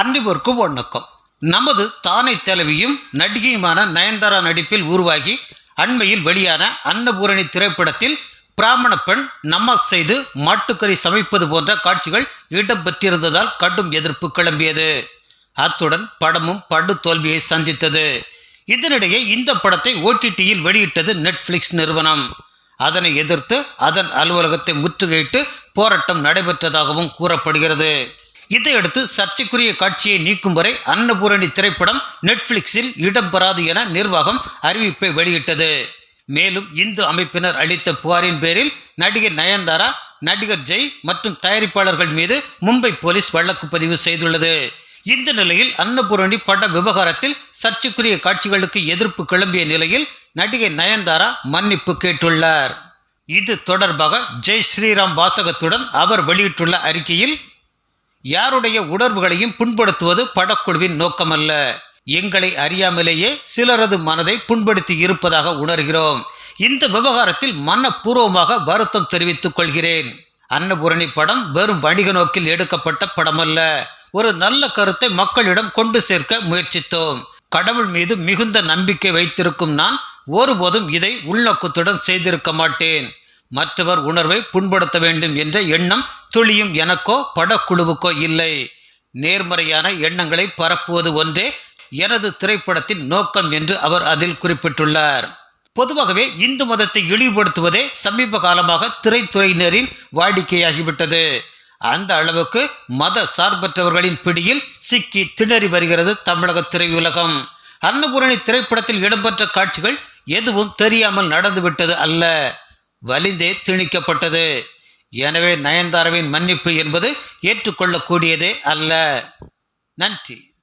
அன்னிவருக்கும் வணக்கம். நமது தானை தலைவியும் நடிகையுமான நயன்தாரா நடிப்பில் உருவாகி அண்மையில் வெளியான அன்னபூரணி திரைப்படத்தில் பிராமண பெண் நமாஸ் செய்து மாட்டுக்கறி சமைப்பது போன்ற காட்சிகள் இடம்பெற்றிருந்ததால் கடும் எதிர்ப்பு கிளம்பியது. அத்துடன் படமும் படு தோல்வியை சந்தித்தது. இதனிடையே இந்த படத்தை ஓடிடியில் வெளியிட்டது நெட்ஃப்ளிக்ஸ் நிறுவனம். அதனை எதிர்த்து அதன் அலுவலகத்தை முற்றுகையிட்டு போராட்டம் நடைபெற்றதாகவும் கூறப்படுகிறது. இதையடுத்து சர்ச்சைக்குரிய காட்சியை நீக்கும் வரை அன்னபூரணி திரைப்படம் நெட்ஃபிளிக்ஸில் இடம்பெறாது என நிர்வாகம் அறிவிப்பை வெளியிட்டது. மேலும் இந்து அமைப்பினர் அளித்த புகாரின் பேரில் நடிகை நயன்தாரா நடிகர் ஜெய் மற்றும் தயாரிப்பாளர்கள் மீது மும்பை போலீஸ் வழக்கு பதிவு செய்துள்ளது. இந்த நிலையில் அன்னபூரணி பட விவகாரத்தில் சர்ச்சைக்குரிய காட்சிகளுக்கு எதிர்ப்பு கிளம்பிய நிலையில் நடிகை நயன்தாரா மன்னிப்பு கேட்டுள்ளார். இது தொடர்பாக ஜெய் ஸ்ரீராம் வாசகத்துடன் அவர் வெளியிட்டுள்ள அறிக்கையில் யாருடைய உணர்வுகளையும் புண்படுத்துவது படக்குழுவின் நோக்கமல்ல. எங்களை அறியாமலேயே சிலரது மனதை புண்படுத்தி இருப்பதாக உணர்கிறோம். இந்த விவகாரத்தில் மனப்பூர்வமாக வருத்தம் தெரிவித்துக் கொள்கிறேன். அன்னபூரணி படம் வெறும் வணிக நோக்கில் எடுக்கப்பட்ட படமல்ல. ஒரு நல்ல கருத்தை மக்களிடம் கொண்டு சேர்க்க முயற்சித்தோம். கடவுள் மீது மிகுந்த நம்பிக்கை வைத்திருக்கும் நான் ஒருபோதும் இதை உள்நோக்கத்துடன் செய்திருக்க மாட்டேன். மற்றவர் உணர்வை புண்படுத்த வேண்டும் என்ற எண்ணம் துளியும் எனக்கோ படக்குழுவுக்கோ இல்லை. நேர்மறையான எண்ணங்களை பரப்புவது ஒன்றே எனது திரைப்படத்தின் நோக்கம் என்று அவர் அதில் குறிப்பிட்டுள்ளார். பொதுவாகவே இந்து மதத்தை இழிவுபடுத்துவதே சமீப காலமாக திரைத்துறையினரின் வாடிக்கையாகிவிட்டது. அந்த அளவுக்கு மத சார்பற்றவர்களின் பிடியில் சிக்கி திணறி வருகிறது தமிழக திரையுலகம். அன்னபூரணி திரைப்படத்தில் இடம்பெற்ற காட்சிகள் எதுவும் தெரியாமல் நடந்துவிட்டது அல்ல. வலிந்தே திணிக்கப்பட்டது. எனவே நயன்தாராவின் மன்னிப்பு என்பது ஏற்றுக்கொள்ளக்கூடியதே அல்ல. நன்றி.